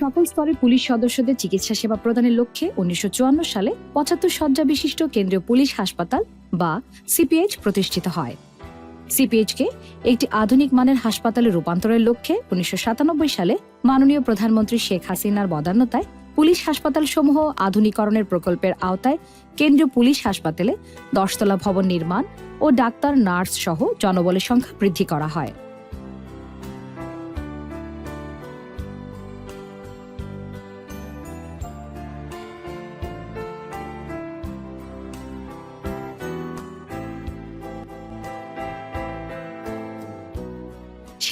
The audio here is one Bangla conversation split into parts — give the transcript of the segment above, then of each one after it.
সকল স্তরে পুলিশ সদস্যদের চিকিৎসা সেবা প্রদানের লক্ষ্যে উনিশশো চুয়ান্ন সালে পঁচাত্তর শয্যা বিশিষ্ট কেন্দ্রীয় পুলিশ হাসপাতাল বা সিপিএইচ প্রতিষ্ঠিত হয়। সিপিএইচকে একটি আধুনিক মানের হাসপাতালে রূপান্তরের লক্ষ্যে উনিশশো সাতানব্বই সালে মাননীয় প্রধানমন্ত্রী শেখ হাসিনার বদান্যতায় পুলিশ হাসপাতাল সমূহ আধুনিকরণের প্রকল্পের আওতায় কেন্দ্রীয় পুলিশ হাসপাতালে দশতলা ভবন নির্মাণ ও ডাক্তার, নার্স সহ জনবলের সংখ্যা বৃদ্ধি করা হয়।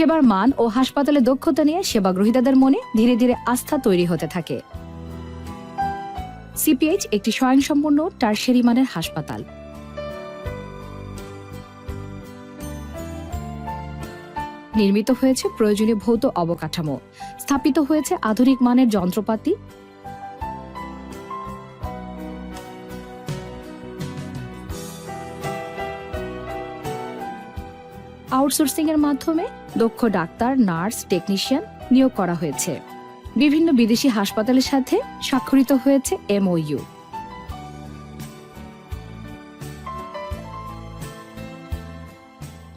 সেবার মান ও হাসপাতালে দক্ষতা নিয়ে সেবা গ্রহীতাদের মনে ধীরে ধীরে আস্থা তৈরি হতে থাকে। সিপিএইচ একটি স্বয়ংসম্পূর্ণ টার্সেরি মানের হাসপাতাল। নির্মিত হয়েছে প্রয়োজনীয় ভৌত অবকাঠামো। স্থাপিত হয়েছে আধুনিক মানের যন্ত্রপাতি। আউটসোর্সিং এর মাধ্যমে দক্ষ ডাক্তার, নার্স, টেকনিশিয়ান নিয়োগ করা হয়েছে। বিভিন্ন বিদেশি হাসপাতালের সাথে স্বাক্ষরিত হয়েছে এমওইউ।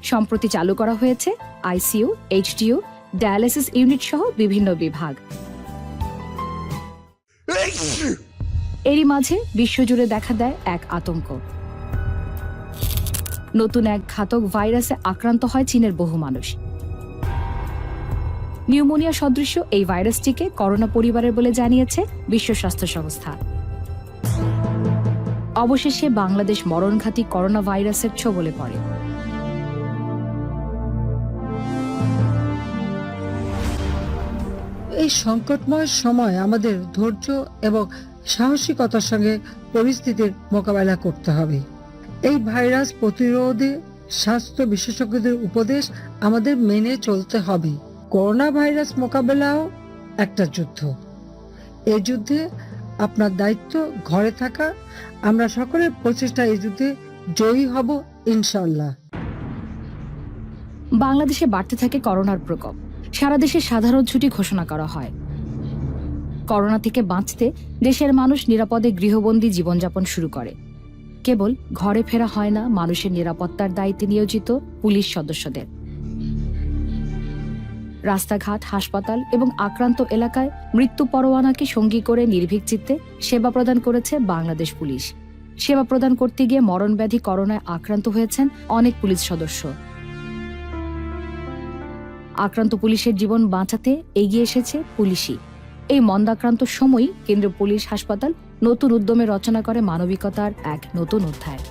সম্প্রতি চালু করা হয়েছে আইসিইউ, এইচডিইউ ডায়ালিসিস ইউনিট সহ বিভিন্ন বিভাগ। এরই মাঝে বিশ্বজুড়ে দেখা দেয় এক আতঙ্ক। নতুন এক ঘাতক ভাইরাসে আক্রান্ত হয় চীনের বহু মানুষ। নিউমোনিয়া সদৃশ্য এই ভাইরাসটিকে করোনা পরিবারের বলে জানিয়েছে বিশ্ব স্বাস্থ্য সংস্থা। অবশেষে বাংলাদেশ মরণঘাতী করোনা ভাইরাসের ছোবলে পড়ে। এই সংকটময় সময় আমাদের ধৈর্য এবং সাহসিকতার সঙ্গে পরিস্থিতির মোকাবেলা করতে হবে। এই ভাইরাস প্রতিরোধে স্বাস্থ্য বিশেষজ্ঞদের উপদেশ আমাদের মেনে চলতে হবে। করোনা ভাইরাস মোকাবেলাও একটা যুদ্ধ। এই যুদ্ধে আপনার দায়িত্ব ঘরে থাকা। আমরা সকলের প্রচেষ্টা এই যুদ্ধে জয়ী হব ইনশাল্লাহ বাংলাদেশে বাড়তে থাকে করোনার প্রকোপ। সারা দেশে সাধারণ ছুটি ঘোষণা করা হয়। করোনা থেকে বাঁচতে দেশের মানুষ নিরাপদে গৃহবন্দী জীবনযাপন শুরু করে। কেবল ঘরে ফেরা হয় না, মানুষের নিরাপত্তার দায়িত্বে নিয়োজিত পুলিশ সদস্যদের। রাস্তাঘাট, হাসপাতাল এবং আক্রান্ত এলাকায় মৃত্যু পরোয়ানাকে সঙ্গী করে নির্ভীক চিত্তে সেবা প্রদান করেছে বাংলাদেশ পুলিশ। সেবা প্রদান করতে গিয়ে মরণব্যাধি করোনায় আক্রান্ত হয়েছেন অনেক পুলিশ সদস্য। আক্রান্ত পুলিশের জীবন বাঁচাতে এগিয়ে এসেছে পুলিশই। এই মন্দাক্রান্ত সময়ই কেন্দ্রীয় পুলিশ হাসপাতাল নতুন উদ্যমে রচনা করে মানবিকতার এক নতুন অধ্যায়।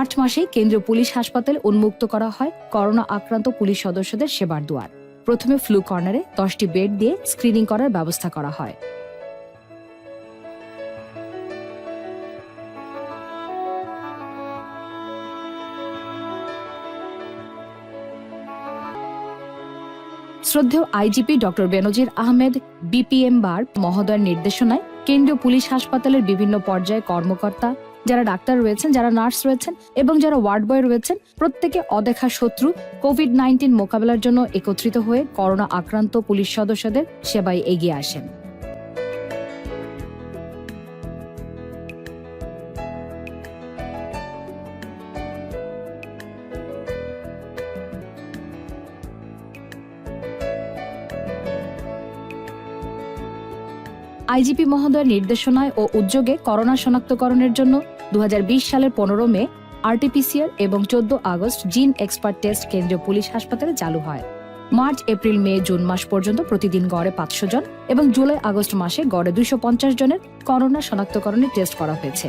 মার্চ মাসে কেন্দ্রীয় পুলিশ হাসপাতাল উন্মুক্ত করা হয়। করোনা আক্রান্ত পুলিশ সদস্যদের সেবার দুয়ার। প্রথমে ফ্লু কর্নারে দশটি বেড দিয়ে স্ক্রিনিং করার ব্যবস্থা করা হয়। শ্রদ্ধেয় IGP doctor Benazir Ahmed, BPM bar মহোদয়ের নির্দেশনায় কেন্দ্রীয় পুলিশ হাসপাতালের বিভিন্ন পর্যায়ে কর্মকর্তা যারা ডাক্তার রয়েছেন, যারা নার্স রয়েছেন এবং যারা ওয়ার্ড বয় রয়েছেন, প্রত্যেকে অদেখা শত্রু। কোভিড নাইন্টিন মোকাবেলার জন্য একত্রিত হয়ে করোনা আক্রান্ত পুলিশ সদস্যদের সেবায় এগিয়ে আসেন। আইজিপি মহোদয়ের নির্দেশনায় ও উদ্যোগে করোনা শনাক্তকরণের জন্য দুই হাজার বিশ সালের পনেরো মে, আরটিপিসিআর এবং চোদ্দ আগস্ট জিন এক্সপার্ট টেস্ট কেন্দ্রীয় পুলিশ হাসপাতালে চালু হয়। মার্চ, এপ্রিল, মে, জুন মাস পর্যন্ত প্রতিদিন গড়ে পাঁচশো জন এবং জুলাই, আগস্ট মাসে গড়ে দুইশো পঞ্চাশ জনের করোনা শনাক্তকরণের টেস্ট করা হয়েছে।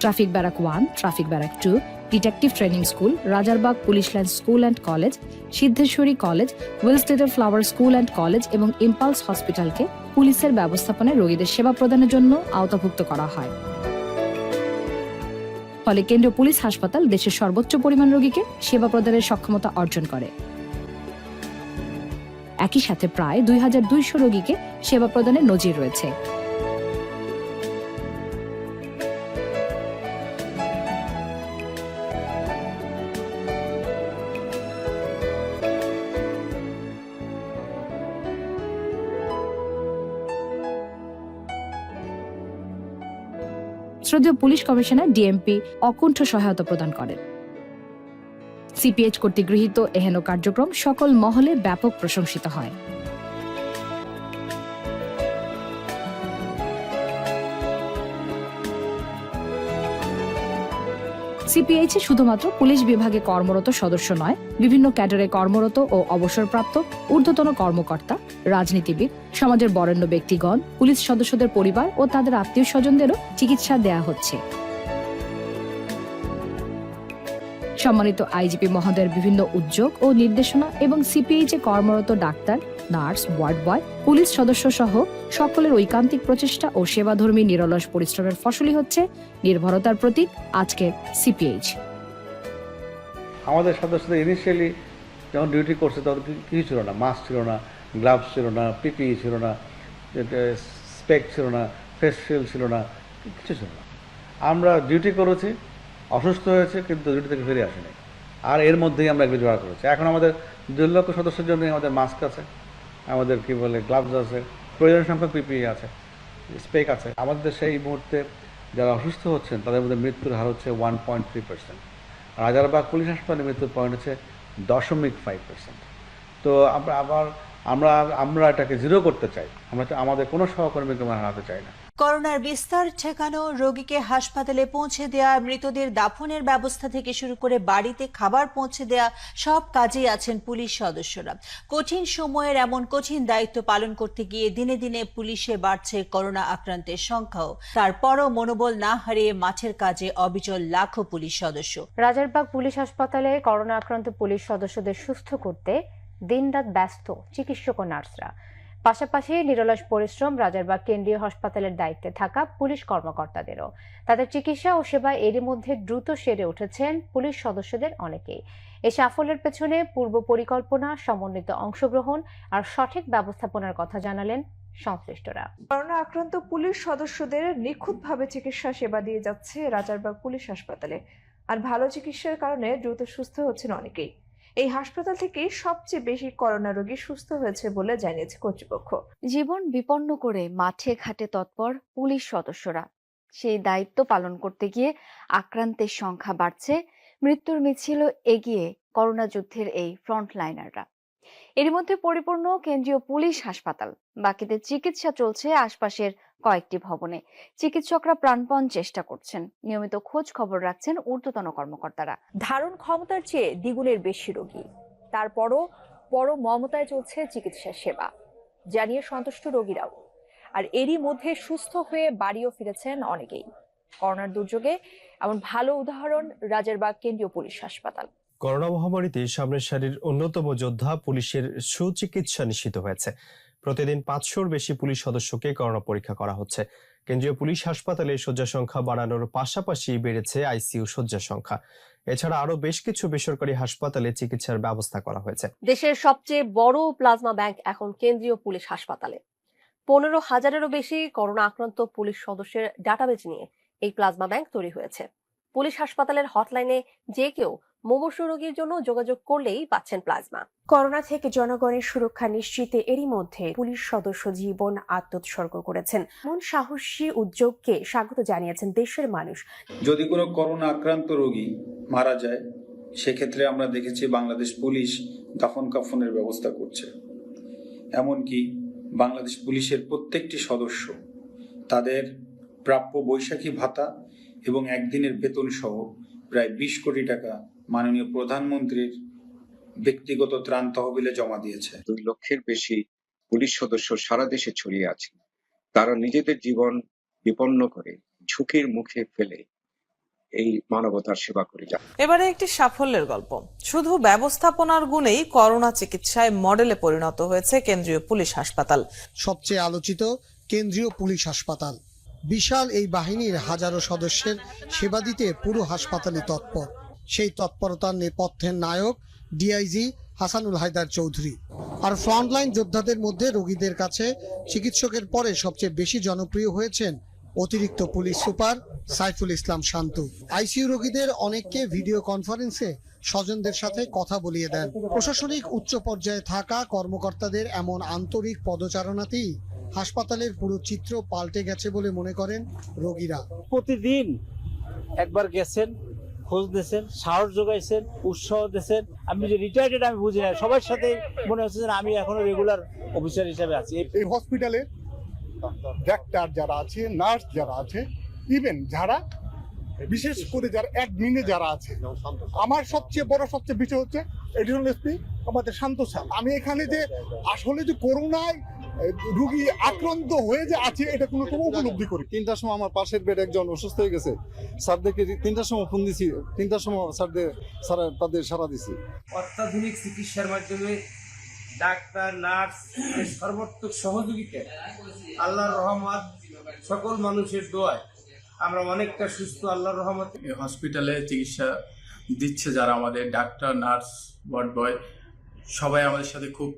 Traffic barrack one, traffic barrack two detective training school Rajarbag police line school and college Siddheshwari college ওয়েলস্টেটের flower school and college এবং ইম্পালস হসপিটালকে পুলিশের ব্যবস্থাপনায় রোগীদের সেবা প্রদানের জন্য আওতাভুক্ত করা হয়। ফলে কেন্দ্রীয় পুলিশ হাসপাতাল দেশের সর্বোচ্চ পরিমাণ রোগীকে সেবা প্রদানের সক্ষমতা অর্জন করে। একই সাথে প্রায় দুই হাজার দুইশো রোগীকে সেবা প্রদানের নজির রয়েছে। শ্রদ্ধেয় পুলিশ কমিশনার ডিএমপি অকুণ্ঠ সহায়তা প্রদান করেন। সিপিএইচ কর্তৃক গৃহীত এহেন কার্যক্রম সকল মহলে ব্যাপক প্রশংসিত হয়। সিপিএইচ শুধুমাত্র পুলিশ বিভাগে কর্মরত সদস্য নয়, বিভিন্ন ক্যাডারে কর্মরত ও অবসরপ্রাপ্ত ঊর্ধ্বতন কর্মকর্তা, রাজনীতিবিদ, সমাজের বরেণ্য ব্যক্তিগণ, পুলিশ সদস্যদের পরিবার ও তাদের আত্মীয় স্বজনদেরও চিকিৎসা দেয়া হচ্ছে। সম্মানিত আইজিপি মহোদয়ের বিভিন্ন উদ্যোগ ও নির্দেশনা এবং সিপিএইচ কর্মরত doctor, nurse, ward boy, police সদস্য সহ সকলের ঐকান্তিক প্রচেষ্টা ও সেবাধর্মী নিরলস পরিশ্রমের ফসলই হচ্ছে নির্ভরতার প্রতীক আজকের সিপিএইচ। আমাদের সদস্যদের ইনিশিয়ালি যখন ডিউটি করছে তখন কিছু ছিল না? মাস্ক ছিল না গ্লাভস ছিল না পিপিই ছিল না স্পেক ছিল না ফেস শিল্ড ছিল না, কিছু ছিল না। আমরা ডিউটি করেছি অসুস্থ হয়েছে, কিন্তু ডিউটি থেকে ফিরে আসেনি। আর এর মধ্যেই আমরা এগুলো জোগাড় করেছি। এখন আমাদের দুই লক্ষ সদস্যের জন্য আমাদের মাস্ক আছে, আমাদের কি বলে গ্লাভস আছে প্রয়োজন সংখ্যক পিপিই আছে, স্পেক আছে। আমাদের এই মুহূর্তে যারা অসুস্থ হচ্ছেন, তাদের মধ্যে মৃত্যুর হার হচ্ছে one point three percent Rajarbag police হাসপাতালে মৃত্যুর পয়েন্ট হচ্ছে দশমিক ফাইভ পার্সেন্ট তো আমরা আবার, আমরা আমরা এটাকে জিরো করতে চাই। আমরা আমাদের কোনো সহকর্মীকে আমরা হারাতে চাই না। করোনার বিস্তার ঠেকানো, রোগীকে হাসপাতালে পৌঁছে দেওয়া মৃতদের দাফনের ব্যবস্থা থেকে শুরু করে বাড়িতে খাবার পৌঁছে দেওয়া সব কাজেই আছেন পুলিশ সদস্যরা। কঠিন সময়ের এমন কঠিন দায়িত্ব পালন করতে গিয়ে দিনে দিনে পুলিশে বাড়ছে করোনা আক্রান্তের সংখ্যাও। তারপরও মনোবল না হারিয়ে মাঠের কাজে অবিচল লাখো পুলিশ সদস্য। রাজারবাগ পুলিশ হাসপাতালে করোনা আক্রান্ত পুলিশ সদস্যদের সুস্থ করতে দিনরাত ব্যস্ত চিকিৎসক ও নার্সরা। পাশাপাশি নিরলস পরিশ্রম রাজারবাগ কেন্দ্রীয় হাসপাতালের দায়িত্বে থাকা পুলিশ কর্মকর্তাদেরও। তাদের চিকিৎসা ও সেবা এরই মধ্যে দ্রুত সেরে উঠেছেন পুলিশ সদস্যদের অনেকেই। এই সাফল্যের পেছনে পূর্ব পরিকল্পনা, সমন্বিত অংশগ্রহণ আর সঠিক ব্যবস্থাপনার কথা জানালেন সংশ্লিষ্টরা। করোনা আক্রান্ত পুলিশ সদস্যদের নিখুঁতভাবে চিকিৎসা সেবা দিয়ে যাচ্ছে রাজারবাগ পুলিশ হাসপাতালে। আর ভালো চিকিৎসার কারণে দ্রুত সুস্থ হচ্ছেন অনেকেই। এই হাসপাতাল থেকে সবচেয়ে বেশি করোনা রোগী সুস্থ হয়েছে বলে জানিয়েছে কর্তৃপক্ষ। জীবন বিপন্ন করে মাঠে ঘাটে তৎপর পুলিশ সদস্যরা। সেই দায়িত্ব পালন করতে গিয়ে আক্রান্তের সংখ্যা বাড়ছে। মৃত্যুর মিছিল এগিয়ে করোনা যুদ্ধের এই ফ্রন্টলাইনাররা। এর মধ্যে পরিপূর্ণ কেন্দ্রীয় পুলিশ হাসপাতাল। বাকিদের চিকিৎসা চলছে আশপাশের কয়েকটি ভবনে। চিকিৎসকরা প্রাণপণ চেষ্টা করছেন। নিয়মিত খোঁজ খবর রাখছেন ঊর্ধ্বতন কর্মকর্তারা। ধারণ ক্ষমতার চেয়ে দ্বিগুণের বেশি রোগী। তারপরও বড় মমতায় চলছে চিকিৎসা সেবা। জানিয়ে সন্তুষ্ট রোগীরাও। আর এরই মধ্যে সুস্থ হয়ে বাড়িও ফিরেছেন অনেকেই। করোনার দুর্যোগে এমন ভালো উদাহরণ রাজারবাগ কেন্দ্রীয় পুলিশ হাসপাতাল। করোনা মহামারীতে সামনের সারির অন্যতম যোদ্ধা পুলিশের সুচিকিৎসা নিশ্চিত হয়েছে। প্রতিদিন পাঁচশোর বেশি পুলিশ সদস্যকে করোনা পরীক্ষা করা হচ্ছে। কেন্দ্রীয় পুলিশ হাসপাতালে শয্যা সংখ্যা বাড়ানোর পাশাপাশি বেড়েছে আইসিইউ শয্যা সংখ্যা এছাড়া আরও বেশ কিছু বেসরকারি হাসপাতালে চিকিৎসার ব্যবস্থা করা হয়েছে। দেশের সবচেয়ে বড় প্লাজমা ব্যাংক এখন কেন্দ্রীয় পুলিশ হাসপাতালে। পনেরো হাজারেরও বেশি করোনা আক্রান্ত পুলিশ সদস্যের ডাটাবেজ নিয়ে এই প্লাজমা ব্যাংক তৈরি হয়েছে। পুলিশ হাসপাতালের হটলাইনে যে কেউ মুমূর্ষ রোগীর জন্য যোগাযোগ করলেই পাচ্ছেন প্লাজমা। করোনা থেকে জনগণের সুরক্ষা নিশ্চিতে এরই মধ্যে পুলিশ সদস্য জীবন আত্মোৎসর্গ করেছেন। এমন সাহসী উদ্যোগকে স্বাগত জানিয়েছেন দেশের মানুষ। যদি কোনো করোনা আক্রান্ত রোগী মারা যায় সেক্ষেত্রে আমরা দেখেছি বাংলাদেশ পুলিশ দাফন কাফনের ব্যবস্থা করছে। এমনকি বাংলাদেশ পুলিশের প্রত্যেকটি সদস্য তাদের প্রাপ্য বৈশাখী ভাতা এবং একদিনের বেতন সহ প্রায় বিশ কোটি টাকা মাননীয় প্রধানমন্ত্রীর ব্যক্তিগত ত্রাণ তহবিলে জমা দিয়েছে। দুই লক্ষের বেশি পুলিশ সদস্য সারা দেশে ছড়িয়ে আছেন তারা নিজেদের জীবন বিপন্ন করে ঝুঁকির মুখে ফেলে এই মানবতার সেবা করে যান এবারে একটি সাফল্যের গল্প। শুধু ব্যবস্থাপনার গুণেই করোনা চিকিৎসায় মডেলে পরিণত হয়েছে কেন্দ্রীয় পুলিশ হাসপাতাল। সবচেয়ে আলোচিত কেন্দ্রীয় পুলিশ হাসপাতাল। বিশাল এই বাহিনীর হাজারো সদস্যের সেবা দিতে পুরো হাসপাতালই তৎপর। সেই তৎপরতার নেপথ্যের নায়ক ডিআইজি হাসানুল হায়দার চৌধুরী। আর ফ্রন্টলাইন যোদ্ধাদের মধ্যে রোগীদের কাছে চিকিৎসকের পরে সবচেয়ে বেশি জনপ্রিয় হয়েছেন অতিরিক্ত police super Saiful Islam Shantu. ICU রোগীদের অনেককে ভিডিও কনফারেন্সে স্বজনদের সাথে কথা বলিয়ে দেন। প্রশাসনিক উচ্চ পর্যায়ে থাকা কর্মকর্তাদের এমন আন্তরিক পদচারণাতেই হাসপাতালের পুরো চিত্র পাল্টে গেছে বলে মনে করেন রোগীরা। প্রতিদিন একবার গেছেন খোঁজ দিয়েছেন সাহস যোগাইছেন, উৎসাহ দিয়েছেন। আমি যে রিটায়ার্ডেড আমি বুঝি না। সবার সাথে মনে হচ্ছে যে আমি এখনও রেগুলার অফিসার হিসেবে আছি। এই হসপিটালে ডাক্তার যারা আছে নার্স যারা আছে ইভেন যারা, বিশেষ করে যারা অ্যাডমিনে যারা আছে, আমার সবচেয়ে বড়, সবচেয়ে বিষয় হচ্ছে এডিশনাল এসপি আমাদের শান্ত স্যার। আমি এখানে যে আসলে যে করোনায় রুগী আক্রান্ত হয়ে যে আছে এটা কোনো কোনো উপলব্ধি করি? তিনটার সময় আমার পাশের বেড একজন অসুস্থ হয়ে গেছে। স্যারদেরকে তিনটার সময় ফোন দিছি। তিনটার সময় স্যারদের সারা তাদের সারা দিছি। অত্যাধুনিক চিকিৎসার মাধ্যমে ডাক্তার নার্স সর্বাত্মক সহযোগিতা আল্লাহর রহমত সকল মানুষের দোয়ায়। আমরা অনেকটা সুস্থ আল্লাহর রহমতে। এই হসপিটালে চিকিৎসা দিচ্ছে যারা আমাদের ডাক্তার নার্স ওয়ার্ড বয় সবাই আমাদের সাথে খুব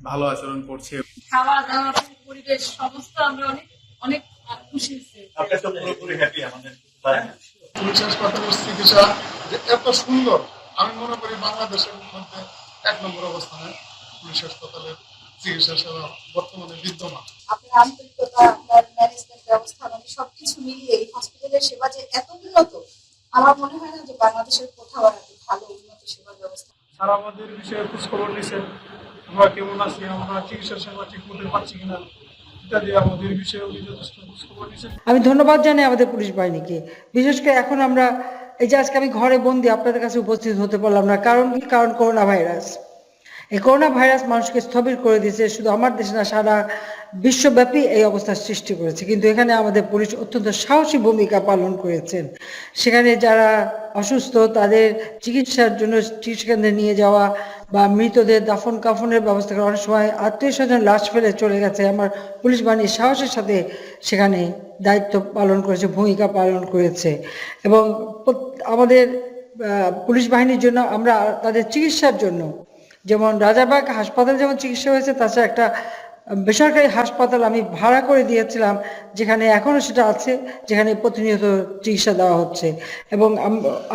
ভালো আচরণ করছে। খাওয়া দাওয়া পরিবেশ সমস্ত আমরা অনেক অনেক খুশি পুলিশ হাসপাতালের চিকিৎসা যে এত সুন্দর আমি মনে করি বাংলাদেশের মধ্যে এক নম্বর অবস্থানে পুলিশ হাসপাতালের চিকিৎসা সেবা বর্তমানে বিদ্যমান। আপনার আন্তরিকতা আপনার ম্যানেজমেন্ট ব্যবস্থা মানে সবকিছু মিলিয়ে এই হসপিটালের সেবা যে এত উন্নত আমার মনে হয় না যে বাংলাদেশের কোথাও আর ভালো উন্নত সেবা ব্যবস্থা। স্যার আমাদের বিষয়ে খোঁজ খবর নিয়েছেন। আমরা কেমন আছি? আমরা চিকিৎসা সেবা ঠিক মতো পাচ্ছি কিনা আমি ধন্যবাদ জানাই আমাদের পুলিশ বাহিনীকে। বিশেষ করে এখন আমরা, এই যে আজকে আমি ঘরে বন্দি আপনাদের কাছে উপস্থিত হতে পারলাম না, কারণ কি? কারণ করোনা ভাইরাস। এই করোনা ভাইরাস মানুষকে স্থবির করে দিয়েছে, শুধু আমার দেশে না, সারা বিশ্বব্যাপী এই অবস্থার সৃষ্টি করেছে। কিন্তু এখানে আমাদের পুলিশ অত্যন্ত সাহসী ভূমিকা পালন করেছেন। সেখানে যারা অসুস্থ, তাদের চিকিৎসার জন্য চিকিৎসা কেন্দ্রে নিয়ে যাওয়া বা মৃতদের দাফন কাফনের ব্যবস্থা করা, অনেক সময় আত্মীয় স্বজন লাশ ফেলে চলে গেছে। আমার পুলিশ বাহিনী সাহসের সাথে সেখানে দায়িত্ব পালন করেছে, ভূমিকা পালন করেছে। এবং আমাদের পুলিশ বাহিনীর জন্য আমরা তাদের চিকিৎসার জন্য যেমন রাজাবাগ হাসপাতাল যেমন চিকিৎসা হয়েছে, তাছাড়া একটা বেসরকারি হাসপাতাল আমি ভাড়া করে দিয়েছিলাম, যেখানে এখনও সেটা আছে, যেখানে প্রতিনিয়ত চিকিৎসা দেওয়া হচ্ছে। এবং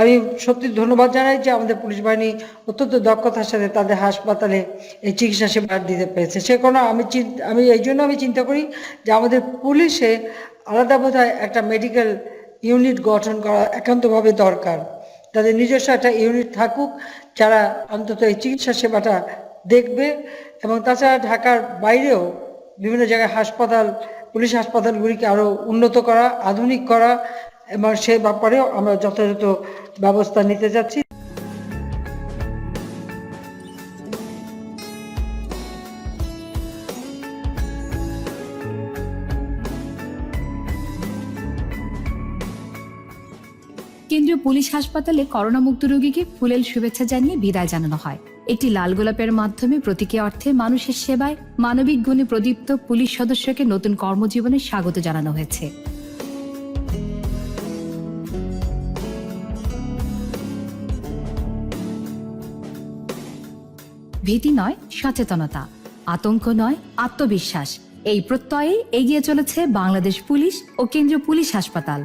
আমি সত্যি ধন্যবাদ জানাই যে আমাদের পুলিশ বাহিনী অত্যন্ত দক্ষতার সাথে তাদের হাসপাতালে এই চিকিৎসা সেবা দিতে পেরেছে। সে কোনো আমি আমি এই জন্য আমি চিন্তা করি যে আমাদের পুলিশে আলাদা বোধহয় একটা মেডিকেল ইউনিট গঠন করা একান্তভাবে দরকার। তাদের নিজস্ব একটা ইউনিট থাকুক যারা অন্তত এই চিকিৎসা সেবাটা দেখবে এবং তাছাড়া ঢাকার বাইরেও বিভিন্ন জায়গায় হাসপাতাল, পুলিশ হাসপাতালগুলিকে আরও উন্নত করা, আধুনিক করা এবং সে ব্যাপারেও আমরা যথাযথ ব্যবস্থা নিতে যাচ্ছি। কেন্দ্রীয় পুলিশ হাসপাতালে করোনামুক্ত রোগীকে ফুলেল শুভেচ্ছা জানিয়ে বিদায় জানানো হয়। একটি লাল গোলাপের মাধ্যমে প্রতীকী অর্থে মানুষের সেবায় মানবিক গুণে প্রদীপ্ত পুলিশ সদস্যকে নতুন কর্মজীবনে স্বাগত জানানো হয়েছে। ভীতি নয়, সচেতনতা। আতঙ্ক নয়, আত্মবিশ্বাস। এই প্রত্যয়ে এগিয়ে চলেছে বাংলাদেশ পুলিশ ও কেন্দ্রীয় পুলিশ হাসপাতাল।